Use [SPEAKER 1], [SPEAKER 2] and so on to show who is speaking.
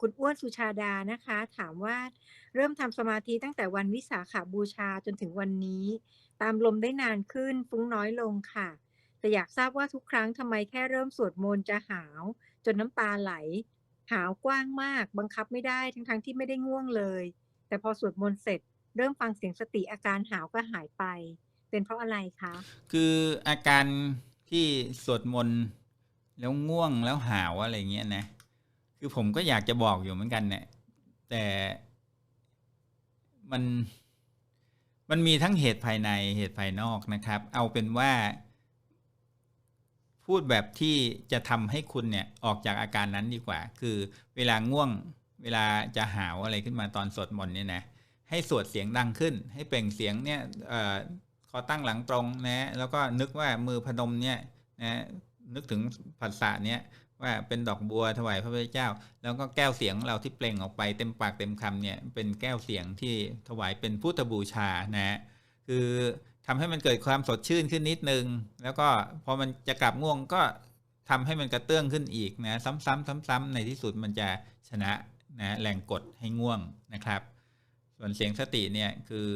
[SPEAKER 1] คุณอ้วนสุชาดานะคะ ถามว่าเริ่มทำสมาธิตั้งแต่วันวิสาขบูชาจนถึงวันนี้ ตามลมได้นานขึ้นฟุ้งน้อยลงค่ะ แต่อยากทราบว่าทุกครั้งทำไมแค่เริ่มสวดมนต์จะหาว จนน้ำตาไหล หาวกว้างมาก บังคับไม่ได้ทั้งๆที่ไม่ได้ง่วงเลย แต่พอสวดมนต์เสร็จ เริ่มฟังเสียงสติอาการหาวก็หายไป เป็นเพราะอะไรคะ
[SPEAKER 2] คืออาการที่สวดมนต์แล้วง่วงแล้วหาวอะไรเงี้ยนะ คือผมก็อยากจะบอกอยู่เหมือนกันเนี่ยแต่มันมันมีทั้งเหตุภายในเหตุภายนอกนะครับ เอาเป็นว่า พูดแบบที่จะทำให้คุณเนี่ยออกจากอาการนั้นดีกว่า คือเวลาง่วงเวลาจะหาวอะไรขึ้นมาตอนสวดมนต์เนี่ยนะให้สวดเสียงดังขึ้น ให้เปล่งเสียงเนี่ยเอ่อคอตั้งหลังตรงนะแล้วก็นึกว่ามือพนมเนี่ยนะ นึกถึงผัสสะเนี่ยว่าเป็นดอกบัวถวายพระพุทธเจ้า แล้วก็แก้วเสียงเราที่เปล่งออกไปเต็มปากเต็มคำเนี่ยเป็นแก้วเสียงที่ถวายเป็นพุทธบูชานะคือทำให้มันเกิดความสดชื่นขึ้นนิดนึง แล้วก็พอมันจะกลับง่วงก็ทำให้มันกระเตื้องขึ้นอีกนะซ้ำๆซ้ำๆในที่สุดมันจะชนะนะแรงกดให้ง่วงนะครับ ส่วนเสียงสติเนี่ยคือ